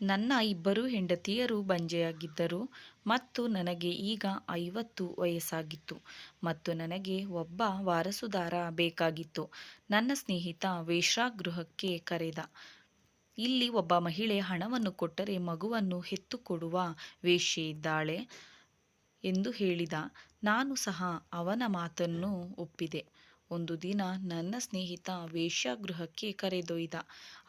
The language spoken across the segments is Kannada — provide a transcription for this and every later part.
ನನ್ನ ಇಬ್ಬರು ಹೆಂಡತಿಯರು ಬಂಜೆಯಾಗಿದ್ದರು ಮತ್ತು ನನಗೆ ಈಗ ಐವತ್ತು ವಯಸ್ಸಾಗಿತ್ತು ಮತ್ತು ನನಗೆ ಒಬ್ಬ ವಾರಸುದಾರ ಬೇಕಾಗಿತ್ತು. ನನ್ನ ಸ್ನೇಹಿತ ವೇಶ್ಯಾಗೃಹಕ್ಕೆ ಕರೆದ. ಇಲ್ಲಿ ಒಬ್ಬ ಮಹಿಳೆ ಹಣವನ್ನು ಕೊಟ್ಟರೆ ಮಗುವನ್ನು ಹೆತ್ತುಕೊಡುವ ವೇಶ್ಯೆಯಿದ್ದಾಳೆ ಎಂದು ಹೇಳಿದ. ನಾನು ಸಹ ಅವನ ಮಾತನ್ನು ಒಪ್ಪಿದೆ. ಒಂದು ದಿನ ನನ್ನ ಸ್ನೇಹಿತ ವೇಶ್ಯಾಗೃಹಕ್ಕೆ ಕರೆದೊಯ್ದ.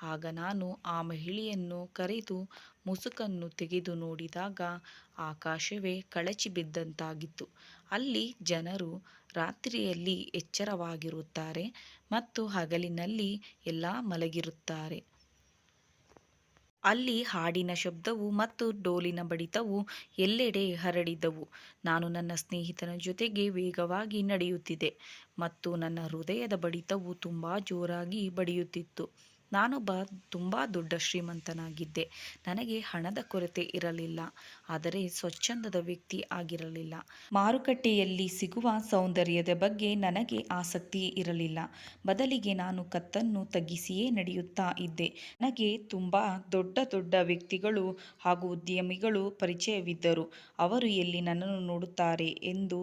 ಆಗ ನಾನು ಆ ಮಹಿಳೆಯನ್ನು ಕರೆದು ಮುಸುಕನ್ನು ತೆಗೆದು ನೋಡಿದಾಗ ಆಕಾಶವೇ ಕಳಚಿ ಬಿದ್ದಂತಾಗಿತ್ತು. ಅಲ್ಲಿ ಜನರು ರಾತ್ರಿಯಲ್ಲಿ ಎಚ್ಚರವಾಗಿರುತ್ತಾರೆ ಮತ್ತು ಹಗಲಿನಲ್ಲಿ ಎಲ್ಲ ಮಲಗಿರುತ್ತಾರೆ. ಅಲ್ಲಿ ಹಾಡಿನ ಶಬ್ದವು ಮತ್ತು ಡೋಲಿನ ಬಡಿತವು ಎಲ್ಲೆಡೆ ಹರಡಿದ್ದವು ನಾನು ನನ್ನ ಸ್ನೇಹಿತನ ಜೊತೆಗೆ ವೇಗವಾಗಿ ನಡೆಯುತ್ತಿದೆ ಮತ್ತು ನನ್ನ ಹೃದಯದ ಬಡಿತವು ತುಂಬ ಜೋರಾಗಿ ಬಡಿಯುತ್ತಿತ್ತು. ನಾನೊಬ್ಬ ತುಂಬ ದೊಡ್ಡ ಶ್ರೀಮಂತನಾಗಿದ್ದೆ. ನನಗೆ ಹಣದ ಕೊರತೆ ಇರಲಿಲ್ಲ. ಆದರೆ ಸ್ವಚ್ಛಂದದ ವ್ಯಕ್ತಿ ಆಗಿರಲಿಲ್ಲ. ಮಾರುಕಟ್ಟೆಯಲ್ಲಿ ಸಿಗುವ ಸೌಂದರ್ಯದ ಬಗ್ಗೆ ನನಗೆ ಆಸಕ್ತಿ ಇರಲಿಲ್ಲ. ಬದಲಿಗೆ ನಾನು ಕತ್ತನ್ನು ತಗ್ಗಿಸಿಯೇ ನಡೆಯುತ್ತಾ ಇದ್ದೆ. ನನಗೆ ತುಂಬ ದೊಡ್ಡ ದೊಡ್ಡ ವ್ಯಕ್ತಿಗಳು ಹಾಗೂ ಉದ್ಯಮಿಗಳು ಪರಿಚಯವಿದ್ದರು. ಅವರು ಎಲ್ಲಿ ನನ್ನನ್ನು ನೋಡುತ್ತಾರೆ ಎಂದು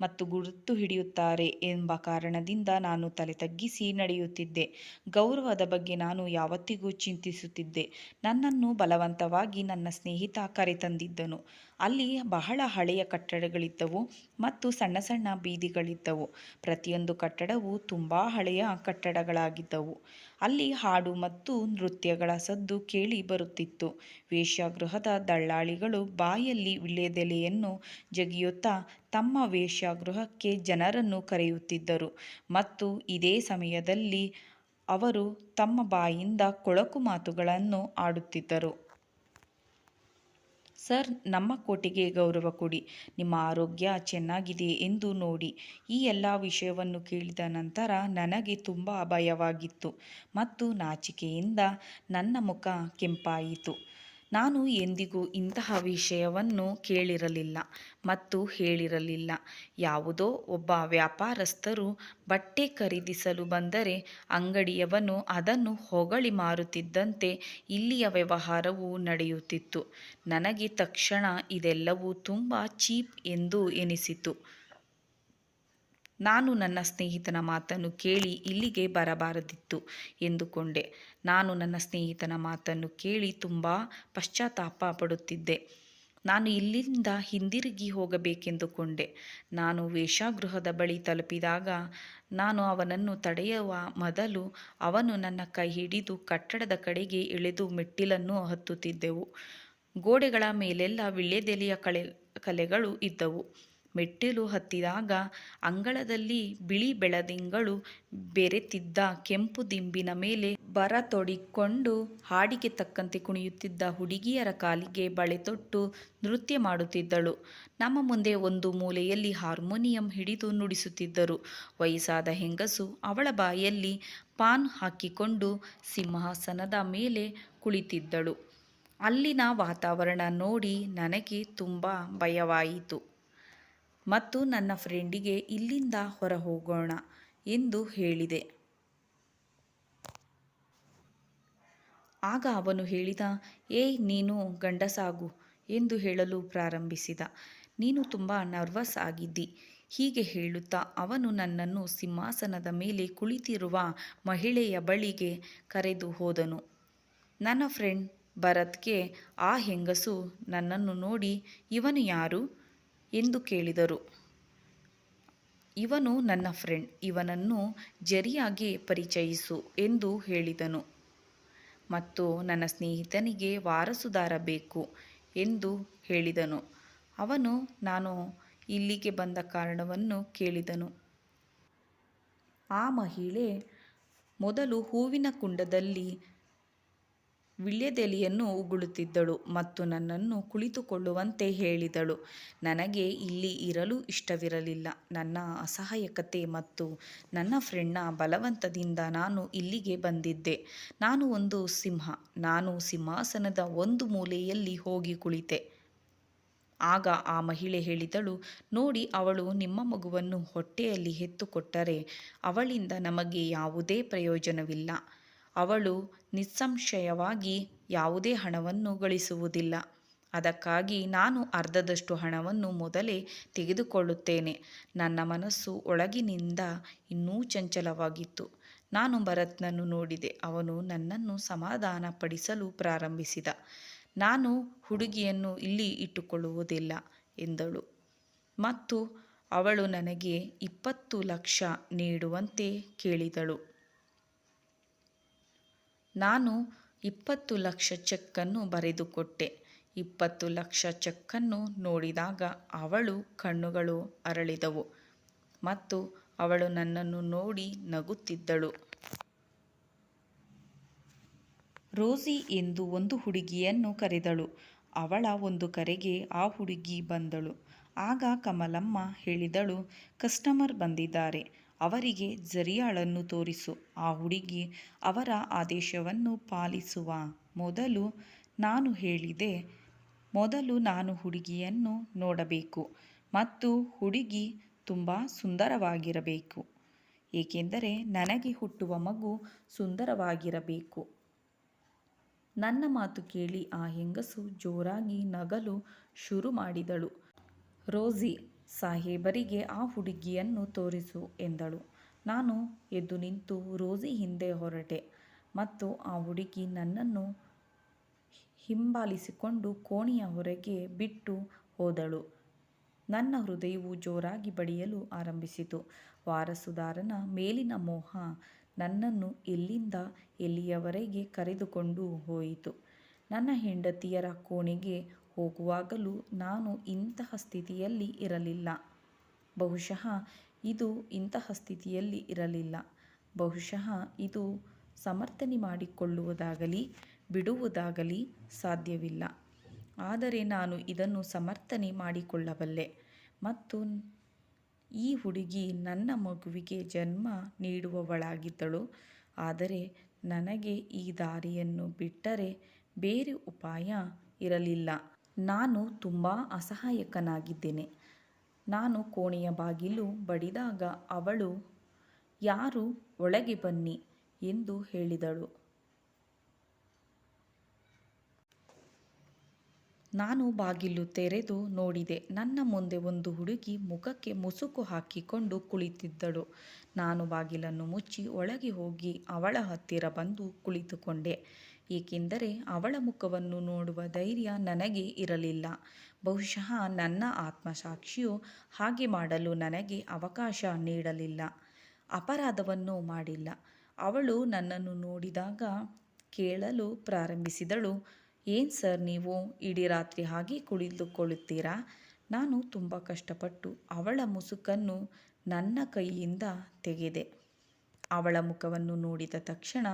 ಮತ್ತು ಗುರುತು ಹಿಡಿಯುತ್ತಾರೆ ಎಂಬ ಕಾರಣದಿಂದ ನಾನು ತಲೆ ತಗ್ಗಿಸಿ ನಡೆಯುತ್ತಿದ್ದೆ. ಗೌರವದ ಬಗ್ಗೆ ನಾನು ಯಾವತ್ತಿಗೂ ಚಿಂತಿಸುತ್ತಿದ್ದೆ. ನನ್ನನ್ನು ಬಲವಂತವಾಗಿ ನನ್ನ ಸ್ನೇಹಿತ ಕರೆತಂದಿದ್ದನು. ಅಲ್ಲಿ ಬಹಳ ಹಳೆಯ ಕಟ್ಟಡಗಳಿದ್ದವು ಮತ್ತು ಸಣ್ಣ ಸಣ್ಣ ಬೀದಿಗಳಿದ್ದವು. ಪ್ರತಿಯೊಂದು ಕಟ್ಟಡವು ತುಂಬಾ ಹಳೆಯ ಕಟ್ಟಡಗಳಾಗಿದ್ದವು. ಅಲ್ಲಿ ಹಾಡು ಮತ್ತು ನೃತ್ಯಗಳ ಸದ್ದು ಕೇಳಿ ಬರುತ್ತಿತ್ತು. ವೇಶ್ಯಾಗೃಹದ ದಳ್ಳಾಳಿಗಳು ಬಾಯಲ್ಲಿ ವೀಳ್ಯದೆಲೆಯನ್ನು ಜಗಿಯುತ್ತಾ ತಮ್ಮ ವೇಶ್ಯಾಗೃಹಕ್ಕೆ ಜನರನ್ನು ಕರೆಯುತ್ತಿದ್ದರು. ಮತ್ತು ಇದೇ ಸಮಯದಲ್ಲಿ ಅವರು ತಮ್ಮ ಬಾಯಿಂದ ಕೊಳಕು ಮಾತುಗಳನ್ನು ಆಡುತ್ತಿದ್ದರು. ಸರ್, ನಮ್ಮ ಕೋಟೆಗೆ ಗೌರವ ಕೊಡಿ. ನಿಮ್ಮ ಆರೋಗ್ಯ ಚೆನ್ನಾಗಿದೆ ಎಂದು ನೋಡಿ. ಈ ಎಲ್ಲ ವಿಷಯವನ್ನು ಕೇಳಿದ ನಂತರ ನನಗೆ ತುಂಬ ಭಯವಾಗಿತ್ತು ಮತ್ತು ನಾಚಿಕೆಯಿಂದ ನನ್ನ ಮುಖ ಕೆಂಪಾಯಿತು. ನಾನು ಎಂದಿಗೂ ಇಂತಹ ವಿಷಯವನ್ನು ಕೇಳಿರಲಿಲ್ಲ ಮತ್ತು ಹೇಳಿರಲಿಲ್ಲ. ಯಾವುದೋ ಒಬ್ಬ ವ್ಯಾಪಾರಸ್ಥರು ಬಟ್ಟೆ ಖರೀದಿಸಲು ಬಂದರೆ ಅಂಗಡಿಯವನು ಅದನ್ನು ಹೊಗಳಿ ಮಾರುತ್ತಿದ್ದಂತೆ ಇಲ್ಲಿಯ ವ್ಯವಹಾರವು ನಡೆಯುತ್ತಿತ್ತು. ನನಗೆ ತಕ್ಷಣ ಇದೆಲ್ಲವೂ ತುಂಬ ಚೀಪ್ ಎಂದು ಎನಿಸಿತು. ನಾನು ನನ್ನ ಸ್ನೇಹಿತನ ಮಾತನ್ನು ಕೇಳಿ ಇಲ್ಲಿಗೆ ಬರಬಾರದಿತ್ತು ಎಂದುಕೊಂಡೆ. ನಾನು ನನ್ನ ಸ್ನೇಹಿತನ ಮಾತನ್ನು ಕೇಳಿ ತುಂಬ ಪಶ್ಚಾತ್ತಾಪ ಪಡುತ್ತಿದ್ದೆ. ನಾನು ಇಲ್ಲಿಂದ ಹಿಂದಿರುಗಿ ಹೋಗಬೇಕೆಂದುಕೊಂಡೆ. ನಾನು ವೇಷಾಗೃಹದ ಬಳಿ ತಲುಪಿದಾಗ ನಾನು ಅವನನ್ನು ತಡೆಯುವ ಮೊದಲು ಅವನು ನನ್ನ ಕೈ ಹಿಡಿದು ಕಟ್ಟಡದ ಕಡೆಗೆ ಎಳೆದು ಮೆಟ್ಟಿಲನ್ನು ಹತ್ತುತ್ತಿದ್ದೆವು. ಗೋಡೆಗಳ ಮೇಲೆಲ್ಲ ವೀಳ್ಯದೆಲೆಯ ಕಳೆ, ಕಲೆಗಳು ಇದ್ದವು. ಮೆಟ್ಟಿಲು ಹತ್ತಿದಾಗ ಅಂಗಳದಲ್ಲಿ ಬಿಳಿ ಬೆಳದಿಂಗಳು ಬೆರೆತಿದ್ದ ಕೆಂಪು ದಿಂಬಿನ ಮೇಲೆ ಬರತೊಡಿಕೊಂಡು ಹಾಡಿಗೆ ತಕ್ಕಂತೆ ಕುಣಿಯುತ್ತಿದ್ದ ಹುಡುಗಿಯರ ಕಾಲಿಗೆ ಬಳೆ ತೊಟ್ಟು ನೃತ್ಯ ಮಾಡುತ್ತಿದ್ದಳು. ನಮ್ಮ ಮುಂದೆ ಒಂದು ಮೂಲೆಯಲ್ಲಿ ಹಾರ್ಮೋನಿಯಂ ಹಿಡಿದು ನುಡಿಸುತ್ತಿದ್ದರು. ವಯಸ್ಸಾದ ಹೆಂಗಸು ಅವಳ ಬಾಯಲ್ಲಿ ಪಾನ್ ಹಾಕಿಕೊಂಡು ಸಿಂಹಾಸನದ ಮೇಲೆ ಕುಳಿತಿದ್ದಳು. ಅಲ್ಲಿನ ವಾತಾವರಣ ನೋಡಿ ನನಗೆ ತುಂಬ ಭಯವಾಯಿತು. ಮತ್ತು ನನ್ನ ಫ್ರೆಂಡಿಗೆ ಇಲ್ಲಿಂದ ಹೊರ ಹೋಗೋಣ ಎಂದು ಹೇಳಿದೆ. ಆಗ ಅವನು ಹೇಳಿದ, ಏಯ್, ನೀನು ಗಂಡಸಾಗು ಎಂದು ಹೇಳಲು ಪ್ರಾರಂಭಿಸಿದ. ನೀನು ತುಂಬ ನರ್ವಸ್ ಆಗಿದ್ದಿ ಹೀಗೆ ಹೇಳುತ್ತಾ ಅವನು ನನ್ನನ್ನು ಸಿಂಹಾಸನದ ಮೇಲೆ ಕುಳಿತಿರುವ ಮಹಿಳೆಯ ಬಳಿಗೆ ಕರೆದು ಹೋದನು. ನನ್ನ ಫ್ರೆಂಡ್ ಭರತ್ಗೆ ಆ ಹೆಂಗಸು ನನ್ನನ್ನು ನೋಡಿ, ಇವನು ಯಾರು? ಎಂದು ಕೇಳಿದರು. ಇವನು ನನ್ನ ಫ್ರೆಂಡ್, ಇವನನ್ನು ಜರಿಯಾಗಿ ಪರಿಚಯಿಸು ಎಂದು ಹೇಳಿದನು. ಮತ್ತು ನನ್ನ ಸ್ನೇಹಿತನಿಗೆ ವಾರಸುದಾರ ಬೇಕು ಎಂದು ಹೇಳಿದನು. ಅವನು ನಾನು ಇಲ್ಲಿಗೆ ಬಂದ ಕಾರಣವನ್ನು ಕೇಳಿದನು. ಆ ಮಹಿಳೆ ಮೊದಲು ಹೂವಿನ ಕುಂಡದಲ್ಲಿ ವೀಳ್ಯದೆಲೆಯನ್ನು ಉಗುಳುತ್ತಿದ್ದಳು ಮತ್ತು ನನ್ನನ್ನು ಕುಳಿತುಕೊಳ್ಳುವಂತೆ ಹೇಳಿದಳು. ನನಗೆ ಇಲ್ಲಿ ಇರಲು ಇಷ್ಟವಿರಲಿಲ್ಲ. ನನ್ನ ಅಸಹಾಯಕತೆ ಮತ್ತು ನನ್ನ ಫ್ರೆಂಡ್ನ ಬಲವಂತದಿಂದ ನಾನು ಇಲ್ಲಿಗೆ ಬಂದಿದ್ದೆ. ನಾನು ಒಂದು ಸಿಂಹ. ನಾನು ಸಿಂಹಾಸನದ ಒಂದು ಮೂಲೆಯಲ್ಲಿ ಹೋಗಿ ಕುಳಿತೆ. ಆಗ ಆ ಮಹಿಳೆ ಹೇಳಿದಳು, ನೋಡಿ, ಅವಳು ನಿಮ್ಮ ಮಗುವನ್ನು ಹೊಟ್ಟೆಯಲ್ಲಿ ಹೆತ್ತುಕೊಟ್ಟರೆ ಅವಳಿಂದ ನಮಗೆ ಯಾವುದೇ ಪ್ರಯೋಜನವಿಲ್ಲ. ಅವಳು ನಿಸ್ಸಂಶಯವಾಗಿ ಯಾವುದೇ ಹಣವನ್ನು ಗಳಿಸುವುದಿಲ್ಲ. ಅದಕ್ಕಾಗಿ ನಾನು ಅರ್ಧದಷ್ಟು ಹಣವನ್ನು ಮೊದಲೇ ತೆಗೆದುಕೊಳ್ಳುತ್ತೇನೆ. ನನ್ನ ಮನಸ್ಸು ಒಳಗಿನಿಂದ ಇನ್ನೂ ಚಂಚಲವಾಗಿತ್ತು. ನಾನು ಭರತ್ನನ್ನು ನೋಡಿದೆ. ಅವನು ನನ್ನನ್ನು ಸಮಾಧಾನಪಡಿಸಲು ಪ್ರಾರಂಭಿಸಿದ. ನಾನು ಹುಡುಗಿಯನ್ನು ಇಲ್ಲಿ ಇಟ್ಟುಕೊಳ್ಳುವುದಿಲ್ಲ ಎಂದಳು. ಮತ್ತು ಅವಳು ನನಗೆ ಇಪ್ಪತ್ತು ಲಕ್ಷ ನೀಡುವಂತೆ ಕೇಳಿದಳು. ನಾನು ಇಪ್ಪತ್ತು ಲಕ್ಷ ಚೆಕ್ಕನ್ನು ಬರೆದುಕೊಟ್ಟೆ. ಇಪ್ಪತ್ತು ಲಕ್ಷ ಚೆಕ್ಕನ್ನು ನೋಡಿದಾಗ ಅವಳು ಕಣ್ಣುಗಳು ಅರಳಿದವು ಮತ್ತು ಅವಳು ನನ್ನನ್ನು ನೋಡಿ ನಗುತ್ತಿದ್ದಳು. ರೋಸಿ ಎಂದು ಒಂದು ಹುಡುಗಿಯನ್ನು ಕರೆದಳು. ಅವಳ ಒಂದು ಕರೆಗೆ ಆ ಹುಡುಗಿ ಬಂದಳು. ಆಗ ಕಮಲಮ್ಮ ಹೇಳಿದಳು, ಕಸ್ಟಮರ್ ಬಂದಿದ್ದಾರೆ. ಅವರಿಗೆ ಜರಿಯಾಳನ್ನು ತೋರಿಸು. ಆ ಹುಡುಗಿ ಅವರ ಆದೇಶವನ್ನು ಪಾಲಿಸುವ ಮೊದಲು ನಾನು ಹೇಳಿದೆ, ಮೊದಲು ನಾನು ಹುಡುಗಿಯನ್ನು ನೋಡಬೇಕು ಮತ್ತು ಹುಡುಗಿ ತುಂಬ ಸುಂದರವಾಗಿರಬೇಕು, ಏಕೆಂದರೆ ನನಗೆ ಹುಟ್ಟುವ ಮಗು ಸುಂದರವಾಗಿರಬೇಕು. ನನ್ನ ಮಾತು ಕೇಳಿ ಆ ಹೆಂಗಸು ಜೋರಾಗಿ ನಗಲು ಶುರು ಮಾಡಿದಳು. ರೋಸಿ ಸಾಹೇಬರಿಗೆ ಆ ಹುಡುಗಿಯನ್ನು ತೋರಿಸು ಎಂದಳು. ನಾನು ಎದ್ದು ನಿಂತು ರೋಸಿ ಹಿಂದೆ ಹೊರಟೆ ಮತ್ತು ಆ ಹುಡುಗಿ ನನ್ನನ್ನು ಹಿಂಬಾಲಿಸಿಕೊಂಡು ಕೋಣೆಯ ಹೊರಗೆ ಬಿಟ್ಟು ಹೋದಳು. ನನ್ನ ಹೃದಯವು ಜೋರಾಗಿ ಬಡಿಯಲು ಆರಂಭಿಸಿತು. ವಾರಸುದಾರನ ಮೇಲಿನ ಮೋಹ ನನ್ನನ್ನು ಎಲ್ಲಿಂದ ಎಲ್ಲಿಯವರೆಗೆ ಕರೆದುಕೊಂಡು ಹೋಯಿತು. ನನ್ನ ಹೆಂಡತಿಯರ ಕೋಣೆಗೆ ಹೋಗುವಾಗಲೂ ನಾನು ಇಂತಹ ಸ್ಥಿತಿಯಲ್ಲಿ ಇರಲಿಲ್ಲ. ಬಹುಶಃ ಇದು ಇಂತಹ ಸ್ಥಿತಿಯಲ್ಲಿ ಇರಲಿಲ್ಲ. ಬಹುಶಃ ಇದು ಸಮರ್ಥನೆ ಮಾಡಿಕೊಳ್ಳುವುದಾಗಲಿ, ಬಿಡುವುದಾಗಲಿ ಸಾಧ್ಯವಿಲ್ಲ. ಆದರೆ ನಾನು ಇದನ್ನು ಸಮರ್ಥನೆ ಮಾಡಿಕೊಳ್ಳಬಲ್ಲೆ ಮತ್ತು ಈ ಹುಡುಗಿ ನನ್ನ ಮಗುವಿಗೆ ಜನ್ಮ ನೀಡುವವಳಾಗಿದ್ದಳು. ಆದರೆ ನನಗೆ ಈ ದಾರಿಯನ್ನು ಬಿಟ್ಟರೆ ಬೇರೆ ಉಪಾಯ ಇರಲಿಲ್ಲ. ನಾನು ತುಂಬ ಅಸಹಾಯಕನಾಗಿದ್ದೇನೆ. ನಾನು ಕೋಣೆಯ ಬಾಗಿಲು ಬಡಿದಾಗ ಅವಳು, ಯಾರು ಒಳಗೆ ಬನ್ನಿ ಎಂದು ಹೇಳಿದಳು. ನಾನು ಬಾಗಿಲು ತೆರೆದು ನೋಡಿದೆ. ನನ್ನ ಮುಂದೆ ಒಂದು ಹುಡುಗಿ ಮುಖಕ್ಕೆ ಮುಸುಕು ಹಾಕಿಕೊಂಡು ಕುಳಿತಿದ್ದಳು. ನಾನು ಬಾಗಿಲನ್ನು ಮುಚ್ಚಿ ಒಳಗೆ ಹೋಗಿ ಅವಳ ಹತ್ತಿರ ಬಂದು ಕುಳಿತುಕೊಂಡೆ. ಏಕೆಂದರೆ ಅವಳ ಮುಖವನ್ನು ನೋಡುವ ಧೈರ್ಯ ನನಗೆ ಇರಲಿಲ್ಲ. ಬಹುಶಃ ನನ್ನ ಆತ್ಮಸಾಕ್ಷಿಯು ಹಾಗೆ ಮಾಡಲು ನನಗೆ ಅವಕಾಶ ನೀಡಲಿಲ್ಲ. ಅಪರಾಧವನ್ನು ಮಾಡಿಲ್ಲ. ಅವಳು ನನ್ನನ್ನು ನೋಡಿದಾಗ ಕೇಳಲು ಪ್ರಾರಂಭಿಸಿದಳು. ಏನು ಸರ್ ನೀವು? ಇಡೀ ರಾತ್ರಿ ಹಾಗೆ ಕುಳಿತುಕೊಳ್ಳುತ್ತೀರಾ? ನಾನು ತುಂಬ ಕಷ್ಟಪಟ್ಟು ಅವಳ ಮುಸುಕನ್ನು ನನ್ನ ಕೈಯಿಂದ ತೆಗೆದೆ. ಅವಳ ಮುಖವನ್ನು ನೋಡಿದ ತಕ್ಷಣ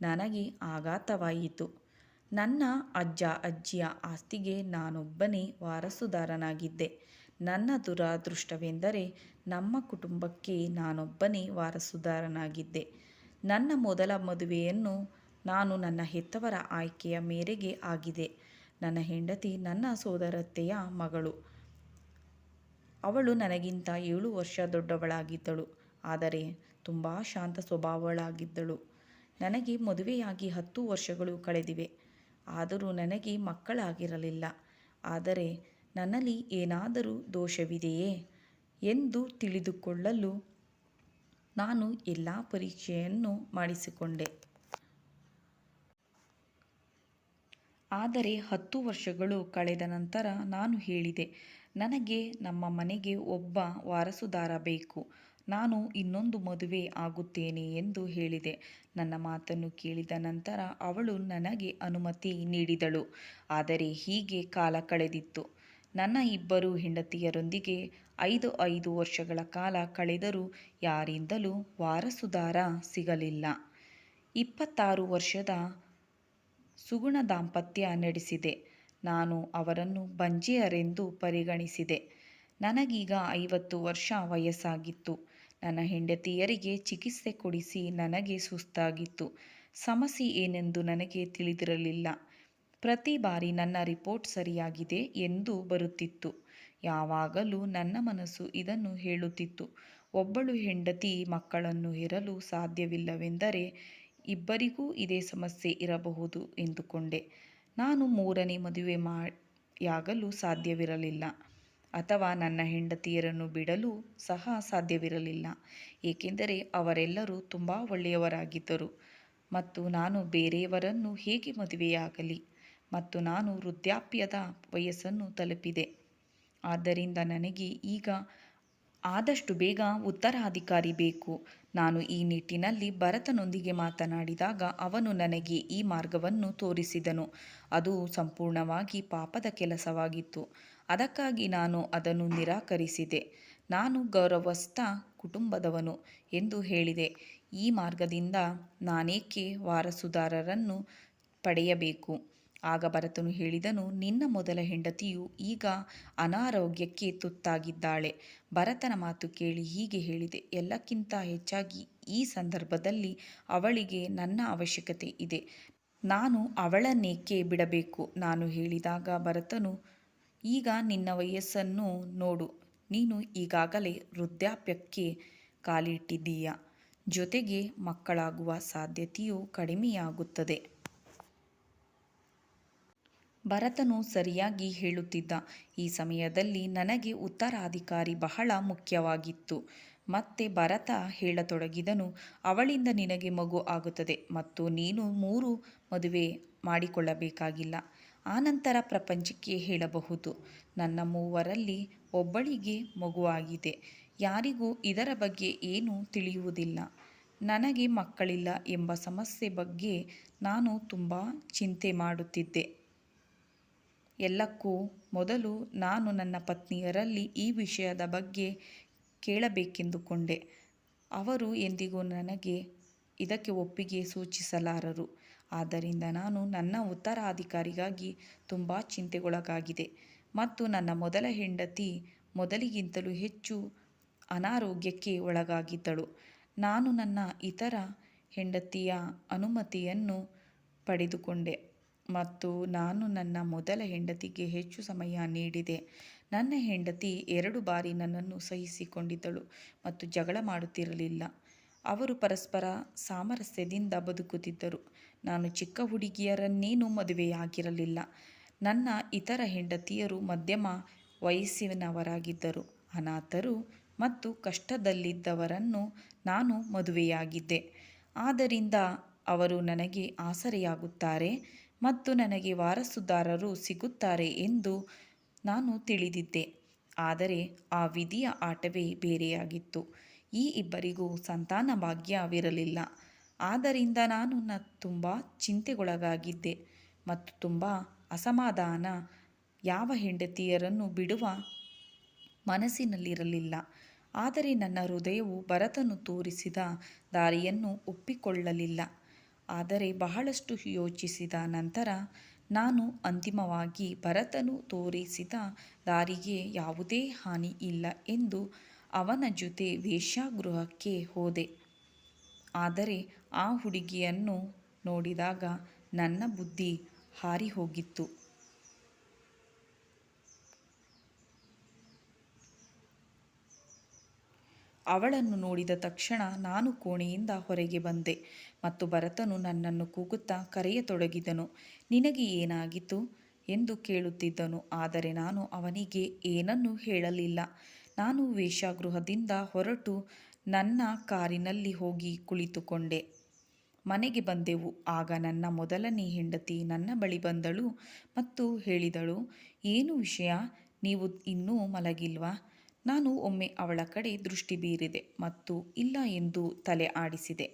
ನನಗೆ ಆಘಾತವಾಯಿತು. ನನ್ನ ಅಜ್ಜ ಅಜ್ಜಿಯ ಆಸ್ತಿಗೆ ನಾನೊಬ್ಬನೇ ವಾರಸುದಾರನಾಗಿದ್ದೆ. ನನ್ನ ದುರಾದೃಷ್ಟವೆಂದರೆ ನಮ್ಮ ಕುಟುಂಬಕ್ಕೆ ನಾನೊಬ್ಬನೇ ವಾರಸುದಾರನಾಗಿದ್ದೆ. ನನ್ನ ಮೊದಲ ಮದುವೆಯನ್ನು ನಾನು ನನ್ನ ಹೆತ್ತವರ ಆಯ್ಕೆಯ ಮೇರೆಗೆ ಆಗಿದೆ ನನ್ನ ಹೆಂಡತಿ ನನ್ನ ಸೋದರತ್ತೆಯ ಮಗಳು. ಅವಳು ನನಗಿಂತ ಏಳು ವರ್ಷ ದೊಡ್ಡವಳಾಗಿದ್ದಳು. ಆದರೆ ತುಂಬ ಶಾಂತ ಸ್ವಭಾವಳಾಗಿದ್ದಳು. ನನಗೆ ಮದುವೆಯಾಗಿ ಹತ್ತು ವರ್ಷಗಳು ಕಳೆದಿವೆ. ಆದರೂ ನನಗೆ ಮಕ್ಕಳಾಗಿರಲಿಲ್ಲ. ಆದರೆ ನನ್ನಲ್ಲಿ ಏನಾದರೂ ದೋಷವಿದೆಯೇ ಎಂದು ತಿಳಿದುಕೊಳ್ಳಲು ನಾನು ಎಲ್ಲ ಪರೀಕ್ಷೆಯನ್ನು ಮಾಡಿಸಿಕೊಂಡೆ. ಆದರೆ ಹತ್ತು ವರ್ಷಗಳು ಕಳೆದ ನಂತರ ನಾನು ಹೇಳಿದೆ, ನನಗೆ ನಮ್ಮ ಮನೆಗೆ ಒಬ್ಬ ವಾರಸುದಾರ ಬೇಕು. ನಾನು ಇನ್ನೊಂದು ಮದುವೆ ಆಗುತ್ತೇನೆ ಎಂದು ಹೇಳಿದೆ. ನನ್ನ ಮಾತನ್ನು ಕೇಳಿದ ನಂತರ ಅವಳು ನನಗೆ ಅನುಮತಿ ನೀಡಿದಳು. ಆದರೆ ಹೀಗೆ ಕಾಲ ಕಳೆದಿತ್ತು. ನನ್ನ ಇಬ್ಬರು ಹೆಂಡತಿಯರೊಂದಿಗೆ ಐದು ಐದು ವರ್ಷಗಳ ಕಾಲ ಕಳೆದರೂ ಯಾರಿಂದಲೂ ವಾರಸುದಾರ ಸಿಗಲಿಲ್ಲ. ಇಪ್ಪತ್ತಾರು ವರ್ಷದ ಸುಗುಣ ದಾಂಪತ್ಯ ನಡೆಸಿದೆ. ನಾನು ಅವರನ್ನು ಬಂಜೆಯರೆಂದು ಪರಿಗಣಿಸಿದೆ. ನನಗೀಗ ಐವತ್ತು ವರ್ಷ ವಯಸ್ಸಾಗಿತ್ತು. ನನ್ನ ಹೆಂಡತಿಯರಿಗೆ ಚಿಕಿತ್ಸೆ ಕೊಡಿಸಿ ನನಗೆ ಸುಸ್ತಾಗಿತ್ತು. ಸಮಸ್ಯೆ ಏನೆಂದು ನನಗೆ ತಿಳಿದಿರಲಿಲ್ಲ. ಪ್ರತಿ ಬಾರಿ ನನ್ನ ರಿಪೋರ್ಟ್ ಸರಿಯಾಗಿದೆ ಎಂದು ಬರುತ್ತಿತ್ತು. ಯಾವಾಗಲೂ ನನ್ನ ಮನಸ್ಸು ಇದನ್ನು ಹೇಳುತ್ತಿತ್ತು. ಒಬ್ಬಳು ಹೆಂಡತಿ ಮಕ್ಕಳನ್ನು ಹೆರಲು ಸಾಧ್ಯವಿಲ್ಲವೆಂದರೆ ಇಬ್ಬರಿಗೂ ಇದೇ ಸಮಸ್ಯೆ ಇರಬಹುದು ಎಂದುಕೊಂಡೆ. ನಾನು ಮೂರನೇ ಮದುವೆ ಮಾಡಿಯಾಗಲು ಸಾಧ್ಯವಿರಲಿಲ್ಲ. ಅಥವಾ ನನ್ನ ಹೆಂಡತಿಯರನ್ನು ಬಿಡಲು ಸಹ ಸಾಧ್ಯವಿರಲಿಲ್ಲ. ಏಕೆಂದರೆ ಅವರೆಲ್ಲರೂ ತುಂಬ ಒಳ್ಳೆಯವರಾಗಿದ್ದರು. ಮತ್ತು ನಾನು ಬೇರೆಯವರನ್ನು ಹೇಗೆ ಮದುವೆಯಾಗಲಿ? ಮತ್ತು ನಾನು ವೃದ್ಧಾಪ್ಯದ ವಯಸ್ಸನ್ನು ತಲುಪಿದೆ. ಆದ್ದರಿಂದ ನನಗೆ ಈಗ ಆದಷ್ಟು ಬೇಗ ಉತ್ತರಾಧಿಕಾರಿ ಬೇಕು. ನಾನು ಈ ನಿಟ್ಟಿನಲ್ಲಿ ಭರತನೊಂದಿಗೆ ಮಾತನಾಡಿದಾಗ ಅವನು ನನಗೆ ಈ ಮಾರ್ಗವನ್ನು ತೋರಿಸಿದನು. ಅದು ಸಂಪೂರ್ಣವಾಗಿ ಪಾಪದ ಕೆಲಸವಾಗಿತ್ತು. ಅದಕ್ಕಾಗಿ ನಾನು ಅದನ್ನು ನಿರಾಕರಿಸಿದೆ. ನಾನು ಗೌರವಸ್ಥ ಕುಟುಂಬದವನು ಎಂದು ಹೇಳಿದೆ. ಈ ಮಾರ್ಗದಿಂದ ನಾನೇಕೆ ವಾರಸುದಾರರನ್ನು ಪಡೆಯಬೇಕು? ಆಗ ಭರತನು ಹೇಳಿದನು, ನಿನ್ನ ಮೊದಲ ಹೆಂಡತಿಯು ಈಗ ಅನಾರೋಗ್ಯಕ್ಕೆ ತುತ್ತಾಗಿದ್ದಾಳೆ. ಭರತನ ಮಾತು ಕೇಳಿ ಹೀಗೆ ಹೇಳಿದೆ, ಎಲ್ಲಕ್ಕಿಂತ ಹೆಚ್ಚಾಗಿ ಈ ಸಂದರ್ಭದಲ್ಲಿ ಅವಳಿಗೆ ನನ್ನ ಅವಶ್ಯಕತೆ ಇದೆ. ನಾನು ಅವಳನ್ನೇಕೆ ಬಿಡಬೇಕು? ನಾನು ಹೇಳಿದಾಗ ಭರತನು ಈಗ ನಿನ್ನ ವಯಸ್ಸನ್ನು ನೋಡು. ನೀನು ಈಗಾಗಲೇ ವೃದ್ಧಾಪ್ಯಕ್ಕೆ ಕಾಲಿಟ್ಟಿದ್ದೀಯ? ಜೊತೆಗೆ ಮಕ್ಕಳಾಗುವ ಸಾಧ್ಯತೆಯೂ ಕಡಿಮೆಯಾಗುತ್ತದೆ. ಭರತನು ಸರಿಯಾಗಿ ಹೇಳುತ್ತಿದ್ದ, ಈ ಸಮಯದಲ್ಲಿ ನನಗೆ ಉತ್ತರಾಧಿಕಾರಿ ಬಹಳ ಮುಖ್ಯವಾಗಿತ್ತು. ಮತ್ತೆ ಭರತ ಹೇಳತೊಡಗಿದನು, ಅವಳಿಂದ ನಿನಗೆ ಮಗು ಆಗುತ್ತದೆ ಮತ್ತು ನೀನು ಮೂರು ಮದುವೆ ಮಾಡಿಕೊಳ್ಳಬೇಕಾಗಿಲ್ಲ. ಆನಂತರ ಪ್ರಪಂಚಕ್ಕೆ ಹೇಳಬಹುದು. ನನ್ನ ಮೂವರಲ್ಲಿ ಒಬ್ಬಳಿಗೆ ಮಗುವಾಗಿದೆ. ಯಾರಿಗೂ ಇದರ ಬಗ್ಗೆ ಏನೂ ತಿಳಿಯುವುದಿಲ್ಲ. ನನಗೆ ಮಕ್ಕಳಿಲ್ಲ ಎಂಬ ಸಮಸ್ಯೆ ಬಗ್ಗೆ ನಾನು ತುಂಬ ಚಿಂತೆ ಮಾಡುತ್ತಿದ್ದೆ. ಎಲ್ಲಕ್ಕೂ ಮೊದಲು ನಾನು ನನ್ನ ಪತ್ನಿಯರಲ್ಲಿ ಈ ವಿಷಯದ ಬಗ್ಗೆ ಕೇಳಬೇಕೆಂದುಕೊಂಡೆ. ಅವರು ಎಂದಿಗೂ ನನಗೆ ಇದಕ್ಕೆ ಒಪ್ಪಿಗೆ ಸೂಚಿಸಲಾರರು. ಆದ್ದರಿಂದ ನಾನು ನನ್ನ ಉತ್ತರಾಧಿಕಾರಿಗಾಗಿ ತುಂಬ ಚಿಂತೆಗೊಳಗಾಗಿದೆ ಮತ್ತು ನನ್ನ ಮೊದಲ ಹೆಂಡತಿ ಮೊದಲಿಗಿಂತಲೂ ಹೆಚ್ಚು ಅನಾರೋಗ್ಯಕ್ಕೆ ಒಳಗಾಗಿದ್ದಳು. ನಾನು ನನ್ನ ಇತರ ಹೆಂಡತಿಯ ಅನುಮತಿಯನ್ನು ಪಡೆದುಕೊಂಡೆ ಮತ್ತು ನಾನು ನನ್ನ ಮೊದಲ ಹೆಂಡತಿಗೆ ಹೆಚ್ಚು ಸಮಯ ನೀಡಿದೆ. ನನ್ನ ಹೆಂಡತಿ ಎರಡು ಬಾರಿ ನನ್ನನ್ನು ಸಹಿಸಿಕೊಂಡಿದ್ದಳು ಮತ್ತು ಜಗಳ ಮಾಡುತ್ತಿರಲಿಲ್ಲ. ಅವರು ಪರಸ್ಪರ ಸಾಮರಸ್ಯದಿಂದ ಬದುಕುತ್ತಿದ್ದರು. ನಾನು ಚಿಕ್ಕ ಹುಡುಗಿಯರನ್ನೇನೂ ಮದುವೆಯಾಗಿರಲಿಲ್ಲ. ನನ್ನ ಇತರ ಹೆಂಡತಿಯರು ಮಧ್ಯಮ ವಯಸ್ಸಿನವರಾಗಿದ್ದರು. ಅನಾಥರು ಮತ್ತು ಕಷ್ಟದಲ್ಲಿದ್ದವರನ್ನು ನಾನು ಮದುವೆಯಾಗಿದ್ದೆ. ಆದ್ದರಿಂದ ಅವರು ನನಗೆ ಆಸರೆಯಾಗುತ್ತಾರೆ ಮತ್ತು ನನಗೆ ವಾರಸುದಾರರು ಸಿಗುತ್ತಾರೆ ಎಂದು ನಾನು ತಿಳಿದಿದ್ದೆ. ಆದರೆ ಆ ವಿಧಿಯ ಆಟವೇ ಬೇರೆಯಾಗಿತ್ತು. ಈ ಇಬ್ಬರಿಗೂ ಸಂತಾನ ಭಾಗ್ಯವಿರಲಿಲ್ಲ. ಆದ್ದರಿಂದ ನಾನು ನ ತುಂಬ ಚಿಂತೆಗೊಳಗಾಗಿದ್ದೆ ಮತ್ತು ತುಂಬ ಅಸಮಾಧಾನ ಯಾವ ಹೆಂಡತಿಯರನ್ನು ಬಿಡುವ ಮನಸ್ಸಿನಲ್ಲಿರಲಿಲ್ಲ. ಆದರೆ ನನ್ನ ಹೃದಯವು ಭರತನು ತೋರಿಸಿದ ದಾರಿಯನ್ನು ಒಪ್ಪಿಕೊಳ್ಳಲಿಲ್ಲ. ಆದರೆ ಬಹಳಷ್ಟು ಯೋಚಿಸಿದ ನಂತರ ನಾನು ಅಂತಿಮವಾಗಿ ಭರತನು ತೋರಿಸಿದ ದಾರಿಗೆ ಯಾವುದೇ ಹಾನಿ ಇಲ್ಲ ಎಂದು ಅವನ ಜೊತೆ ವೇಶ್ಯಾಗೃಹಕ್ಕೆ ಹೋದೆ. ಆದರೆ ಆ ಹುಡುಗಿಯನ್ನು ನೋಡಿದಾಗ ನನ್ನ ಬುದ್ಧಿ ಹಾರಿ ಹೋಗಿತ್ತು ಅವಳನ್ನು ನೋಡಿದ ತಕ್ಷಣ ನಾನು ಕೋಣೆಯಿಂದ ಹೊರಗೆ ಬಂದೆ ಮತ್ತು ಭರತನು ನನ್ನನ್ನು ಕೂಗುತ್ತಾ ಕರೆಯತೊಡಗಿದನು. ನಿನಗೆ ಏನಾಗಿತ್ತು? ಎಂದು ಕೇಳುತ್ತಿದ್ದನು. ಆದರೆ ನಾನು ಅವನಿಗೆ ಏನನ್ನೂ ಹೇಳಲಿಲ್ಲ. ನಾನು ವೇಶ್ಯಾಗೃಹದಿಂದ ಹೊರಟು ನನ್ನ ಕಾರಿನಲ್ಲಿ ಹೋಗಿ ಕುಳಿತುಕೊಂಡೆ. ಮನೆಗೆ ಬಂದೆವು. ಆಗ ನನ್ನ ಮೊದಲನೇ ಹೆಂಡತಿ ನನ್ನ ಬಳಿ ಬಂದಳು ಮತ್ತು ಹೇಳಿದಳು, ಏನು ವಿಷಯ? ನೀವು ಇನ್ನೂ ಮಲಗಿಲ್ವಾ? ನಾನು ಒಮ್ಮೆ ಅವಳ ಕಡೆ ದೃಷ್ಟಿ ಬೀರಿದೆ ಮತ್ತು ಇಲ್ಲ ಎಂದು ತಲೆ ಆಡಿಸಿದೆ.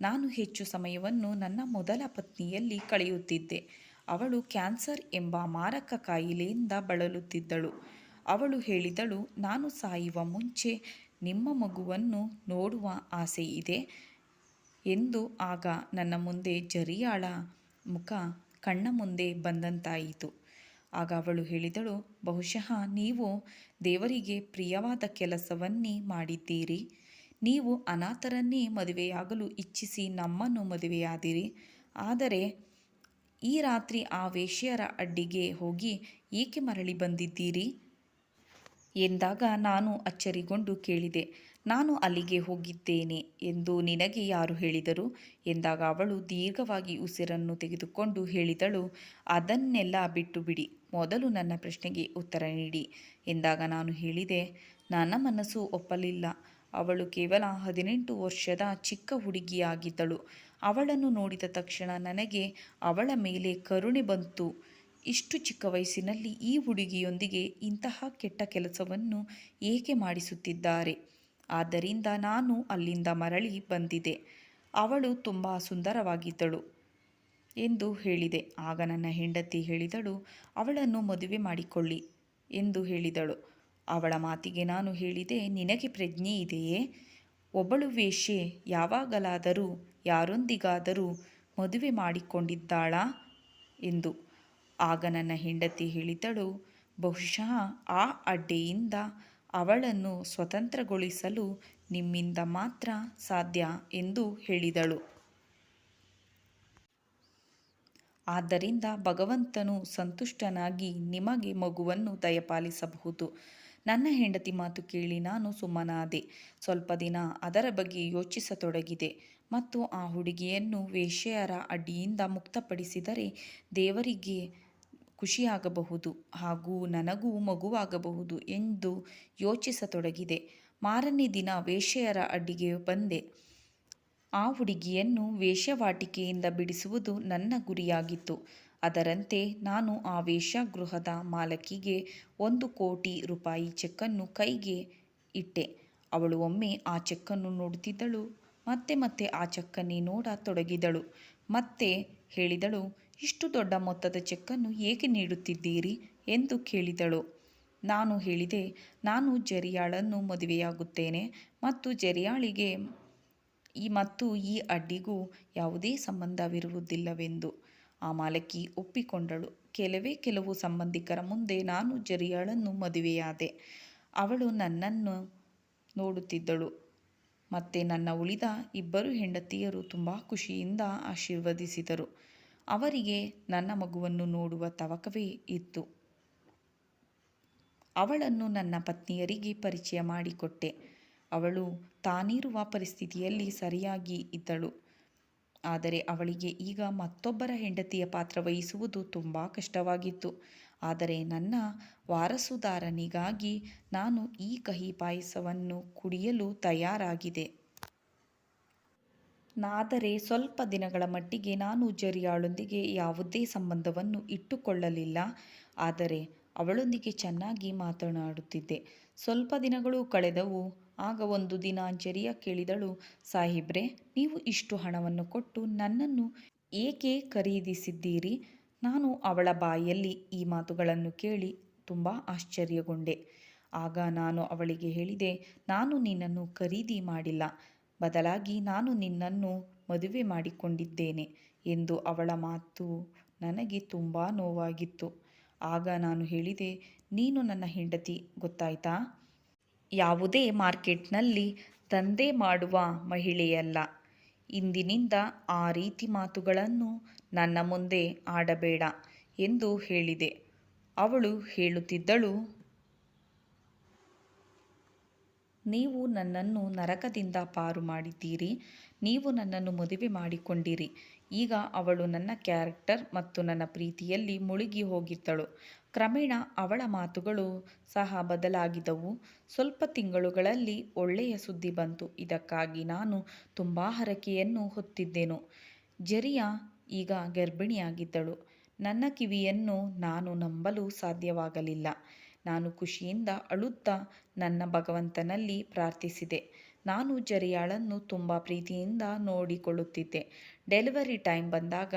ನಾನು ಹೆಚ್ಚು ಸಮಯವನ್ನು ನನ್ನ ಮೊದಲ ಪತ್ನಿಯಲ್ಲಿ ಕಳೆಯುತ್ತಿದ್ದೆ. ಅವಳು ಕ್ಯಾನ್ಸರ್ ಎಂಬ ಮಾರಕ ಕಾಯಿಲೆಯಿಂದ ಬಳಲುತ್ತಿದ್ದಳು. ಅವಳು ಹೇಳಿದಳು, ನಾನು ಸಾಯುವ ಮುಂಚೆ ನಿಮ್ಮ ಮಗುವನ್ನು ನೋಡುವ ಆಸೆ ಇದೆ. ಎಂದು ಆಗ ನನ್ನ ಮುಂದೆ ಜರಿಯಾಳ ಮುಖ ಕಣ್ಣ ಮುಂದೆ ಬಂದಂತಾಯಿತು. ಆಗ ಅವಳು ಹೇಳಿದಳು, ಬಹುಶಃ ನೀವು ದೇವರಿಗೆ ಪ್ರಿಯವಾದ ಕೆಲಸವನ್ನೇ ಮಾಡಿದ್ದೀರಿ. ನೀವು ಅನಾಥರನ್ನೇ ಮದುವೆಯಾಗಲು ಇಚ್ಛಿಸಿ ನಮ್ಮನ್ನು ಮದುವೆಯಾದಿರಿ. ಆದರೆ ಈ ರಾತ್ರಿ ಆ ವೇಶ್ಯರ ಅಡ್ಡಿಗೆ ಹೋಗಿ ಏಕೆ ಮರಳಿ ಬಂದಿದ್ದೀರಿ? ಎಂದಾಗ ನಾನು ಅಚ್ಚರಿಗೊಂಡು ಕೇಳಿದೆ ನಾನು ಅಲ್ಲಿಗೆ ಹೋಗಿದ್ದೇನೆ ಎಂದು ನಿನಗೆ ಯಾರು ಹೇಳಿದರು? ಎಂದಾಗ ಅವಳು ದೀರ್ಘವಾಗಿ ಉಸಿರನ್ನು ತೆಗೆದುಕೊಂಡು ಹೇಳಿದಳು, ಅದನ್ನೆಲ್ಲ ಬಿಟ್ಟು ಬಿಡಿ ಮೊದಲು ನನ್ನ ಪ್ರಶ್ನೆಗೆ ಉತ್ತರ ನೀಡಿ. ಎಂದಾಗ ನಾನು ಹೇಳಿದೆ, ನನ್ನ ಮನಸ್ಸು ಒಪ್ಪಲಿಲ್ಲ. ಅವಳು ಕೇವಲ ಹದಿನೆಂಟು ವರ್ಷದ ಚಿಕ್ಕ ಹುಡುಗಿಯಾಗಿದ್ದಳು. ಅವಳನ್ನು ನೋಡಿದ ತಕ್ಷಣ ನನಗೆ ಅವಳ ಮೇಲೆ ಕರುಣೆ ಬಂತು. ಇಷ್ಟು ಚಿಕ್ಕ ವಯಸ್ಸಿನಲ್ಲಿ ಈ ಹುಡುಗಿಯೊಂದಿಗೆ ಇಂತಹ ಕೆಟ್ಟ ಕೆಲಸವನ್ನು ಏಕೆ ಮಾಡಿಸುತ್ತಿದ್ದಾರೆ? ಆದ್ದರಿಂದ ನಾನು ಅಲ್ಲಿಂದ ಮರಳಿ ಬಂದಿದೆ. ಅವಳು ತುಂಬ ಸುಂದರವಾಗಿದ್ದಳು ಎಂದು ಹೇಳಿದೆ. ಆಗ ನನ್ನ ಹೆಂಡತಿ ಹೇಳಿದಳು, ಅವಳನ್ನು ಮದುವೆ ಮಾಡಿಕೊಳ್ಳಿ ಎಂದು ಹೇಳಿದಳು. ಅವಳ ಮಾತಿಗೆ ನಾನು ಹೇಳಿದೆ, ನಿನಗೆ ಪ್ರಜ್ಞೆ ಇದೆಯೇ? ಒಬ್ಬಳು ವೇಶ್ಯೆ ಯಾವಾಗಲಾದರೂ, ಯಾರೊಂದಿಗಾದರೂ ಮದುವೆ ಮಾಡಿಕೊಂಡಿದ್ದಾಳಾ? ಎಂದು. ಆಗ ನನ್ನ ಹೆಂಡತಿ ಹೇಳಿದಳು, ಬಹುಶಃ ಆ ಅಡ್ಡೆಯಿಂದ ಅವಳನ್ನು ಸ್ವತಂತ್ರಗೊಳಿಸಲು ನಿಮ್ಮಿಂದ ಮಾತ್ರ ಸಾಧ್ಯ ಎಂದು ಹೇಳಿದಳು. ಆದ್ದರಿಂದ ಭಗವಂತನು ಸಂತುಷ್ಟನಾಗಿ ನಿಮಗೆ ಮಗುವನ್ನು ದಯಪಾಲಿಸಬಹುದು. ನನ್ನ ಹೆಂಡತಿ ಮಾತು ಕೇಳಿ ನಾನು ಸುಮ್ಮನಾದೆ. ಸ್ವಲ್ಪ ದಿನ ಅದರ ಬಗ್ಗೆ ಯೋಚಿಸತೊಡಗಿದೆ. ಮತ್ತು ಆ ಹುಡುಗಿಯನ್ನು ವೇಶ್ಯೆಯರ ಅಡ್ಡಿಯಿಂದ ಮುಕ್ತಪಡಿಸಿದರೆ ದೇವರಿಗೆ ಖುಷಿಯಾಗಬಹುದು ಹಾಗೂ ನನಗೂ ಮಗುವಾಗಬಹುದು ಎಂದು ಯೋಚಿಸತೊಡಗಿದೆ. ಮಾರನೇ ದಿನ ವೇಶ್ಯೆಯರ ಅಡ್ಡಿಗೆ ಬಂದೆ. ಆ ಹುಡುಗಿಯನ್ನು ವೇಷವಾಟಿಕೆಯಿಂದ ಬಿಡಿಸುವುದು ನನ್ನ ಗುರಿಯಾಗಿತ್ತು. ಅದರಂತೆ ನಾನು ಆ ವೇಶ್ಯಾಗೃಹದ ಮಾಲಕಿಗೆ ಒಂದು ಕೋಟಿ ರೂಪಾಯಿ ಚೆಕ್ಕನ್ನು ಕೈಗೆ ಇಟ್ಟೆ. ಅವಳು ಒಮ್ಮೆ ಆ ಚೆಕ್ಕನ್ನು ನೋಡುತ್ತಿದ್ದಳು. ಮತ್ತೆ ಮತ್ತೆ ಆ ಚೆಕ್ಕನ್ನೇ ನೋಡತೊಡಗಿದಳು. ಮತ್ತೆ ಹೇಳಿದಳು ಇಷ್ಟು ದೊಡ್ಡ ಮೊತ್ತದ ಚೆಕ್ಕನ್ನು ಏಕೆ ನೀಡುತ್ತಿದ್ದೀರಿ? ಎಂದು ಕೇಳಿದಳು. ನಾನು ಹೇಳಿದೆ, ನಾನು ಜರಿಯಾಳನ್ನು ಮದುವೆಯಾಗುತ್ತೇನೆ ಮತ್ತು ಜರಿಯಾಳಿಗೆ ಈ ಮತ್ತು ಈ ಅಡ್ಡಿಗೂ ಯಾವುದೇ ಸಂಬಂಧವಿರುವುದಿಲ್ಲವೆಂದು. ಆ ಮಾಲಕಿ ಒಪ್ಪಿಕೊಂಡಳು. ಕೆಲವೇ ಕೆಲವು ಸಂಬಂಧಿಕರ ಮುಂದೆ ನಾನು ಜರಿಯಾಳನ್ನು ಮದುವೆಯಾದೆ. ಅವಳು ನನ್ನನ್ನು ನೋಡುತ್ತಿದ್ದಳು. ಮತ್ತೆ ನನ್ನ ಉಳಿದ ಇಬ್ಬರು ಹೆಂಡತಿಯರು ತುಂಬ ಖುಷಿಯಿಂದ ಆಶೀರ್ವದಿಸಿದರು. ಅವರಿಗೆ ನನ್ನ ಮಗುವನ್ನು ನೋಡುವ ತವಕವೇ ಇತ್ತು. ಅವಳನ್ನು ನನ್ನ ಪತ್ನಿಯರಿಗೆ ಪರಿಚಯ ಮಾಡಿಕೊಟ್ಟೆ. ಅವಳು ತಾನಿರುವ ಪರಿಸ್ಥಿತಿಯಲ್ಲಿ ಸರಿಯಾಗಿ ಇದ್ದಳು. ಆದರೆ ಅವಳಿಗೆ ಈಗ ಮತ್ತೊಬ್ಬರ ಹೆಂಡತಿಯ ಪಾತ್ರ ವಹಿಸುವುದು ತುಂಬ ಕಷ್ಟವಾಗಿತ್ತು. ಆದರೆ ನನ್ನ ವಾರಸುದಾರನಿಗಾಗಿ ನಾನು ಈ ಕಹಿ ಪಾಯಸವನ್ನು ಕುಡಿಯಲು ತಯಾರಾಗಿದೆ. ಆದರೆ ಸ್ವಲ್ಪ ದಿನಗಳ ಮಟ್ಟಿಗೆ ನಾನು ಜರಿಯಾಳೊಂದಿಗೆ ಯಾವುದೇ ಸಂಬಂಧವನ್ನು ಇಟ್ಟುಕೊಳ್ಳಲಿಲ್ಲ. ಆದರೆ ಅವಳೊಂದಿಗೆ ಚೆನ್ನಾಗಿ ಮಾತನಾಡುತ್ತಿದ್ದೆ. ಸ್ವಲ್ಪ ದಿನಗಳು ಕಳೆದವು. ಆಗ ಒಂದು ದಿನ ಜರಿಯ ಕೇಳಿದಳು, ಸಾಹಿಬ್ರೆ, ನೀವು ಇಷ್ಟು ಹಣವನ್ನು ಕೊಟ್ಟು ನನ್ನನ್ನು ಏಕೆ ಖರೀದಿಸಿದ್ದೀರಿ? ನಾನು ಅವಳ ಬಾಯಲ್ಲಿ ಈ ಮಾತುಗಳನ್ನು ಕೇಳಿ ತುಂಬ ಆಶ್ಚರ್ಯಗೊಂಡೆ. ಆಗ ನಾನು ಅವಳಿಗೆ ಹೇಳಿದೆ, ನಾನು ನಿನ್ನನ್ನು ಖರೀದಿ ಮಾಡಿಲ್ಲ. ಬದಲಾಗಿ ನಾನು ನಿನ್ನನ್ನು ಮದುವೆ ಮಾಡಿಕೊಂಡಿದ್ದೇನೆ ಎಂದು ಅವಳ ಮಾತು ನನಗೆ ತುಂಬ ನೋವಾಗಿತ್ತು. ಆಗ ನಾನು ಹೇಳಿದೆ, ನೀನು ನನ್ನ ಹೆಂಡತಿ, ಗೊತ್ತಾಯ್ತಾ? ಯಾವುದೇ ಮಾರ್ಕೆಟ್ನಲ್ಲಿ ದಂಧೆ ಮಾಡುವ ಮಹಿಳೆಯಲ್ಲ. ಇಂದಿನಿಂದ ಆ ರೀತಿ ಮಾತುಗಳನ್ನು ನನ್ನ ಮುಂದೆ ಆಡಬೇಡ ಎಂದು ಹೇಳಿದೆ. ಅವಳು ಹೇಳುತ್ತಿದ್ದಳು ನೀವು ನನ್ನನ್ನು ನರಕದಿಂದ ಪಾರು ಮಾಡಿದ್ದೀರಿ, ನೀವು ನನ್ನನ್ನು ಮದುವೆ ಮಾಡಿಕೊಂಡಿರಿ. ಈಗ ಅವಳು ನನ್ನ ಕ್ಯಾರೆಕ್ಟರ್ ಮತ್ತು ನನ್ನ ಪ್ರೀತಿಯಲ್ಲಿ ಮುಳುಗಿ ಹೋಗಿದ್ದಳು. ಕ್ರಮೇಣ ಅವಳ ಮಾತುಗಳು ಸಹ ಬದಲಾಗಿದವು ಸ್ವಲ್ಪ ತಿಂಗಳುಗಳಲ್ಲಿ ಒಳ್ಳೆಯ ಸುದ್ದಿ ಬಂತು. ಇದಕ್ಕಾಗಿ ನಾನು ತುಂಬ ಹರಕೆಯನ್ನು ಹೊತ್ತಿದ್ದೆನು. ಜರಿಯ ಈಗ ಗರ್ಭಿಣಿಯಾಗಿದ್ದಳು. ನನ್ನ ಕಿವಿಯನ್ನು ನಾನು ನಂಬಲು ಸಾಧ್ಯವಾಗಲಿಲ್ಲ. ನಾನು ಖುಷಿಯಿಂದ ಅಳುತ್ತಾ ನನ್ನ ಭಗವಂತನಲ್ಲಿ ಪ್ರಾರ್ಥಿಸಿದೆ. ನಾನು ಜರಿಯಾಳನ್ನು ತುಂಬ ಪ್ರೀತಿಯಿಂದ ನೋಡಿಕೊಳ್ಳುತ್ತಿದ್ದೆ. ಡೆಲಿವರಿ ಟೈಮ್ ಬಂದಾಗ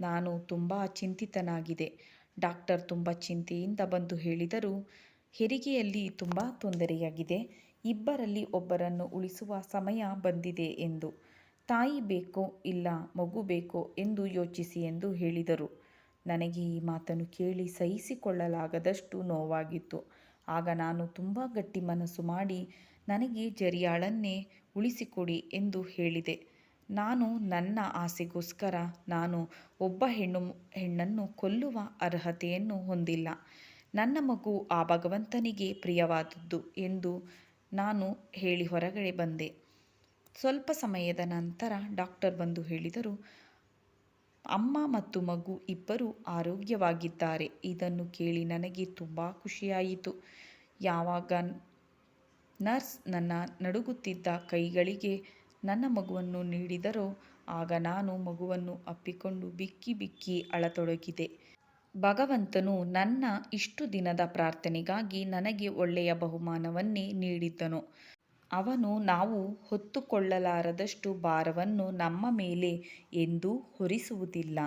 ನಾನು ತುಂಬ ಚಿಂತಿತನಾಗಿದೆ. ಡಾಕ್ಟರ್ ತುಂಬ ಚಿಂತೆಯಿಂದ ಬಂದು ಹೇಳಿದರು, ಹೆರಿಗೆಯಲ್ಲಿ ತುಂಬ ತೊಂದರೆಯಾಗಿದೆ. ಇಬ್ಬರಲ್ಲಿ ಒಬ್ಬರನ್ನು ಉಳಿಸುವ ಸಮಯ ಬಂದಿದೆ ಎಂದು. ತಾಯಿ ಬೇಕೋ ಇಲ್ಲ ಮಗು ಬೇಕೋ ಎಂದು ಯೋಚಿಸಿ ಎಂದು ಹೇಳಿದರು. ನನಗೆ ಈ ಮಾತನ್ನು ಕೇಳಿ ಸಹಿಸಿಕೊಳ್ಳಲಾಗದಷ್ಟು ನೋವಾಗಿತ್ತು. ಆಗ ನಾನು ತುಂಬ ಗಟ್ಟಿ ಮನಸ್ಸು ಮಾಡಿ, ನನಗೆ ಜರಿಯಾಳನ್ನೇ ಉಳಿಸಿಕೊಡಿ ಎಂದು ಹೇಳಿದೆ. ನಾನು ನನ್ನ ಆಸೆಗೋಸ್ಕರ ನಾನು ಒಬ್ಬ ಹೆಣ್ಣು ಹೆಣ್ಣನ್ನು ಕೊಲ್ಲುವ ಅರ್ಹತೆಯನ್ನು ಹೊಂದಿಲ್ಲ. ನನ್ನ ಮಗು ಆ ಭಗವಂತನಿಗೆ ಪ್ರಿಯವಾದದ್ದು ಎಂದು ನಾನು ಹೇಳಿ ಹೊರಗಡೆ ಬಂದೆ. ಸ್ವಲ್ಪ ಸಮಯದ ನಂತರ ಡಾಕ್ಟರ್ ಬಂದು ಹೇಳಿದರು ಅಮ್ಮ ಮತ್ತು ಮಗು ಇಬ್ಬರೂ ಆರೋಗ್ಯವಾಗಿದ್ದಾರೆ. ಇದನ್ನು ಕೇಳಿ ನನಗೆ ತುಂಬ ಖುಷಿಯಾಯಿತು. ಯಾವಾಗ ನರ್ಸ್ ನನ್ನ ನಡುಗುತ್ತಿದ್ದ ಕೈಗಳಿಗೆ ನನ್ನ ಮಗುವನ್ನು ನೀಡಿದರೋ, ಆಗ ನಾನು ಮಗುವನ್ನು ಅಪ್ಪಿಕೊಂಡು ಬಿಕ್ಕಿ ಬಿಕ್ಕಿ ಅಳತೊಡಗಿದೆ. ಭಗವಂತನು ನನ್ನ ಇಷ್ಟು ದಿನದ ಪ್ರಾರ್ಥನೆಗಾಗಿ ನನಗೆ ಒಳ್ಳೆಯ ಬಹುಮಾನವನ್ನೇ ನೀಡಿದ್ದನು. ಅವನು ನಾವು ಹೊತ್ತುಕೊಳ್ಳಲಾರದಷ್ಟು ಭಾರವನ್ನು ನಮ್ಮ ಮೇಲೆ ಎಂದೂ ಹೊರಿಸುವುದಿಲ್ಲ.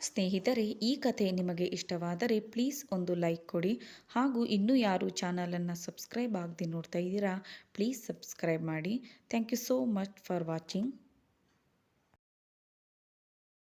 ಸ್ನೇಹಿತರೆ, ಈ ಕಥೆ ನಿಮಗೆ ಇಷ್ಟವಾದರೆ ಪ್ಲೀಸ್ ಒಂದು ಲೈಕ್ ಕೊಡಿ. ಹಾಗೂ ಇನ್ನೂ ಯಾರು ಚಾನಲನ್ನು ಸಬ್ಸ್ಕ್ರೈಬ್ ಆಗದೆ ನೋಡ್ತಾ ಇದ್ದೀರಾ, ಪ್ಲೀಸ್ ಸಬ್ಸ್ಕ್ರೈಬ್ ಮಾಡಿ. Thank you so much for watching.